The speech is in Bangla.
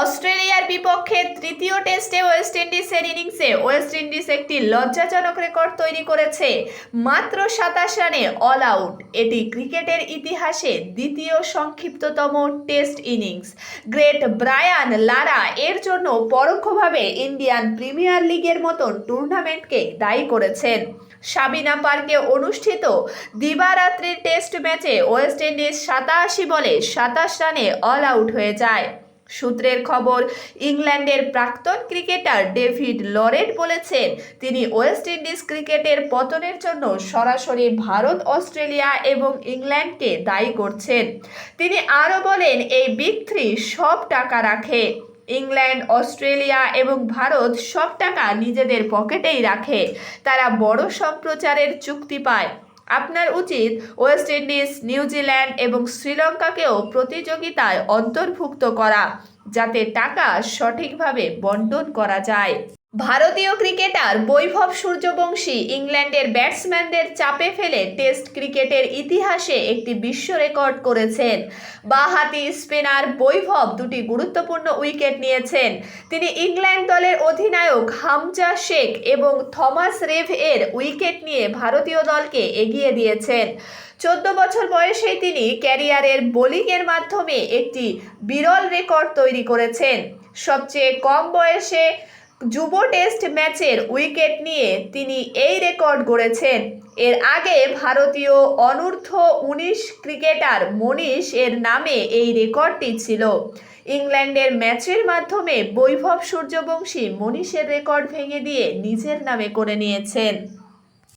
অস্ট্রেলিয়ার বিপক্ষে তৃতীয় টেস্টে ওয়েস্ট ইন্ডিজের ইনিংসে ওয়েস্ট ইন্ডিজ একটি লজ্জাজনক রেকর্ড তৈরি করেছে। মাত্র সাতাশ রানে অল আউট। এটি ক্রিকেটের ইতিহাসে দ্বিতীয় সংক্ষিপ্ততম test innings. Great Brian Lara এর জন্য পরোক্ষভাবে ইন্ডিয়ান প্রিমিয়ার লিগের মতন টুর্নামেন্টকে দায়ী করেছেন। সাবিনা পার্কে অনুষ্ঠিত দিবারাত্রির টেস্ট ম্যাচে ওয়েস্ট ইন্ডিজ সাতাশি বলে সাতাশ রানে অল আউট হয়ে যায়। সূত্রের খবর, ইংল্যান্ডের প্রাক্তন ক্রিকেটার ডেভিড লরেট বলেছেন, তিনি ওয়েস্ট ইন্ডিজ ক্রিকেটের পতনের জন্য সরাসরি ভারত, অস্ট্রেলিয়া এবং ইংল্যান্ডকে দায়ী করছেন। তিনি আরও বলেন, এই বিগ থ্রি সব টাকা রাখে। ইংল্যান্ড, অস্ট্রেলিয়া এবং ভারত সব টাকা নিজেদের পকেটেই রাখে। তারা বড় সম্প্রচারের চুক্তি পায়। আপনার উচিত ওয়েস্ট ইন্ডিজ, নিউজিল্যান্ড এবং শ্রীলঙ্কাকেও প্রতিযোগিতায় অন্তর্ভুক্ত করা। যাতে টাকা সঠিকভাবে বন্টন করা যায়। ভারতীয় ক্রিকেটার বৈভব সূর্যবংশী ইংল্যান্ডের ব্যাটসম্যানদের চাপে ফেলে টেস্ট ক্রিকেটের ইতিহাসে একটি বিশ্ব রেকর্ড করেছেন। বাহাতি স্পিনার বৈভব দুটি গুরুত্বপূর্ণ উইকেট নিয়েছেন। তিনি ইংল্যান্ড দলের অধিনায়ক হামজা শেখ এবং থমাস রেভ এর উইকেট নিয়ে ভারতীয় দলকে এগিয়ে দিয়েছেন। চোদ্দ বছর বয়সে তিনি ক্যারিয়ারের বোলিংয়ের মাধ্যমে একটি বিরল রেকর্ড তৈরি করেছেন। সবচেয়ে কম বয়সে যুব টেস্ট ম্যাচের উইকেট নিয়ে তিনি এই রেকর্ড গড়েছেন। এর আগে ভারতীয় অনূর্ধ্ব উনিশ ক্রিকেটার মনীষ এর নামে এই রেকর্ডটি ছিল। ইংল্যান্ডের ম্যাচের মাধ্যমে বৈভব সূর্যবংশী মনীষের রেকর্ড ভেঙে দিয়ে নিজের নামে করে নিয়েছেন।